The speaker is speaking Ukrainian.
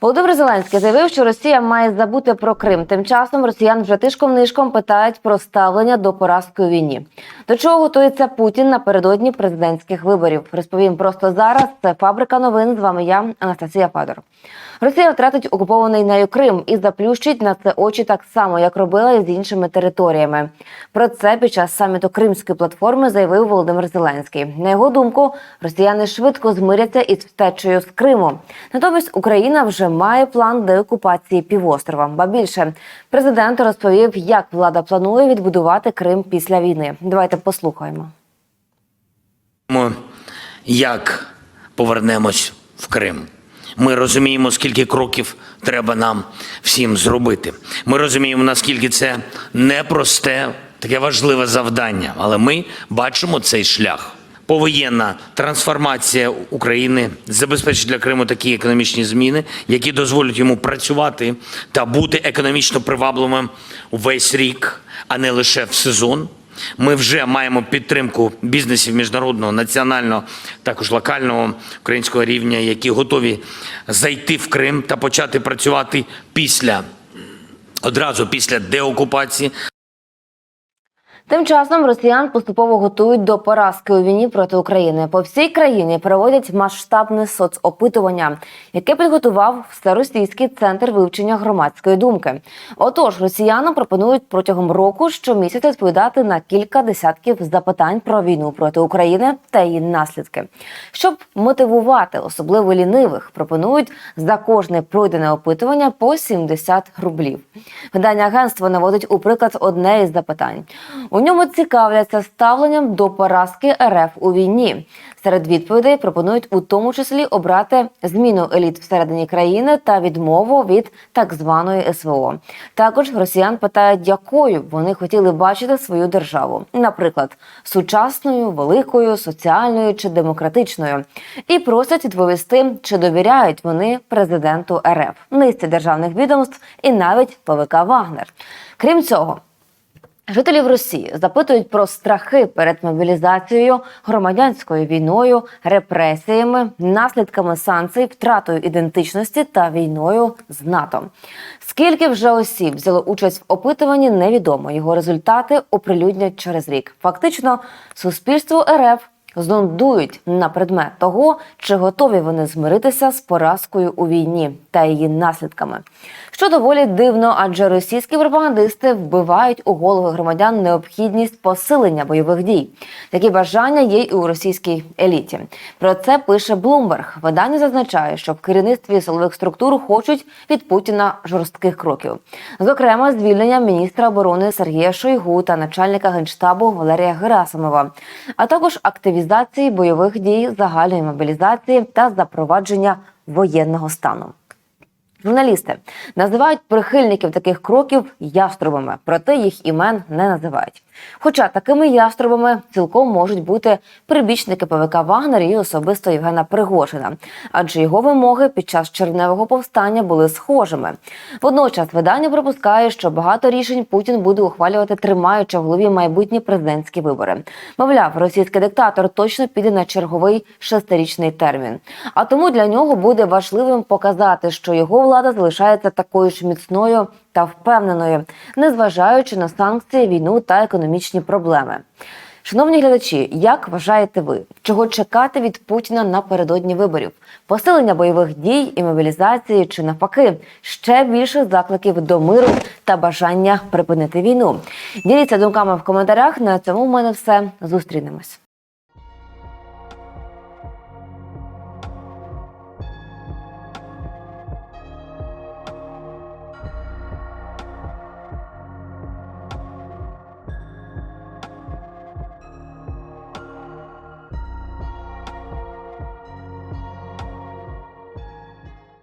Володимир Зеленський заявив, що Росія має забути про Крим. Тим часом росіян вже тишком нишком питають про ставлення до поразки у війні. До чого готується Путін напередодні президентських виборів? Розповім просто зараз. Це фабрика новин. З вами я, Анастасія Федор. Росія втратить окупований нею Крим і заплющить на це очі так само, як робила і з іншими територіями. Про це під час саміту Кримської платформи заявив Володимир Зеленський. На його думку, росіяни швидко змиряться із втечею з Криму. Натомість Україна вже має план деокупації півострова. Ба більше президент розповів, як влада планує відбудувати Крим після війни. Давайте послухаємо. Як повернемось в Крим. Ми розуміємо, скільки кроків треба нам всім зробити. Ми розуміємо, наскільки це непросте, таке важливе завдання, але ми бачимо цей шлях. Повоєнна трансформація України забезпечить для Криму такі економічні зміни, які дозволять йому працювати та бути економічно привабливим увесь рік, а не лише в сезон. Ми вже маємо підтримку бізнесів міжнародного, національного, також локального українського рівня, які готові зайти в Крим та почати працювати після одразу після деокупації. Тим часом росіян поступово готують до поразки у війні проти України. По всій країні проводять масштабне соцопитування, яке підготував всеросійський центр вивчення громадської думки. Отож, росіянам пропонують протягом року щомісяця відповідати на кілька десятків запитань про війну проти України та її наслідки. Щоб мотивувати особливо лінивих, пропонують за кожне пройдене опитування по 70 рублів. Видання агентства наводить у приклад одне із запитань. У ньому цікавляться ставленням до поразки РФ у війні. Серед відповідей пропонують у тому числі обрати зміну еліт всередині країни та відмову від так званої СВО. Також росіян питають, якою вони хотіли бачити свою державу, наприклад, сучасною, великою, соціальною чи демократичною, і просять відповісти, чи довіряють вони президенту РФ, низці державних відомств і навіть ПВК Вагнер. Крім цього. Жителів Росії запитують про страхи перед мобілізацією, громадянською війною, репресіями, наслідками санкцій, втратою ідентичності та війною з НАТО. Скільки вже осіб взяло участь в опитуванні, невідомо. Його результати оприлюднять через рік. Фактично, суспільство РФ зондують на предмет того, чи готові вони змиритися з поразкою у війні та її наслідками. Що доволі дивно, адже російські пропагандисти вбивають у голови громадян необхідність посилення бойових дій. Такі бажання є і у російській еліті. Про це пише Bloomberg. Видання зазначає, що в керівництві силових структур хочуть від Путіна жорстких кроків. Зокрема, звільнення міністра оборони Сергія Шойгу та начальника генштабу Валерія Герасимова, а також активізації бойових дій, загальної мобілізації та запровадження воєнного стану. Журналісти називають прихильників таких кроків яструбами, проте їх імен не називають. Хоча такими яструбами цілком можуть бути прибічники ПВК Вагнер і особисто Євгена Пригожина, адже його вимоги під час червневого повстання були схожими. Водночас видання припускає, що багато рішень Путін буде ухвалювати, тримаючи в голові майбутні президентські вибори. Мовляв, російський диктатор точно піде на черговий шестирічний термін. А тому для нього буде важливим показати, що його влада залишається такою ж міцною та впевненою, незважаючи на санкції, війну та економічні проблеми. Шановні глядачі, як вважаєте ви, чого чекати від Путіна напередодні виборів? Посилення бойових дій і мобілізації чи навпаки ще більше закликів до миру та бажання припинити війну? Діліться думками в коментарях. На цьому в мене все. Зустрінемось.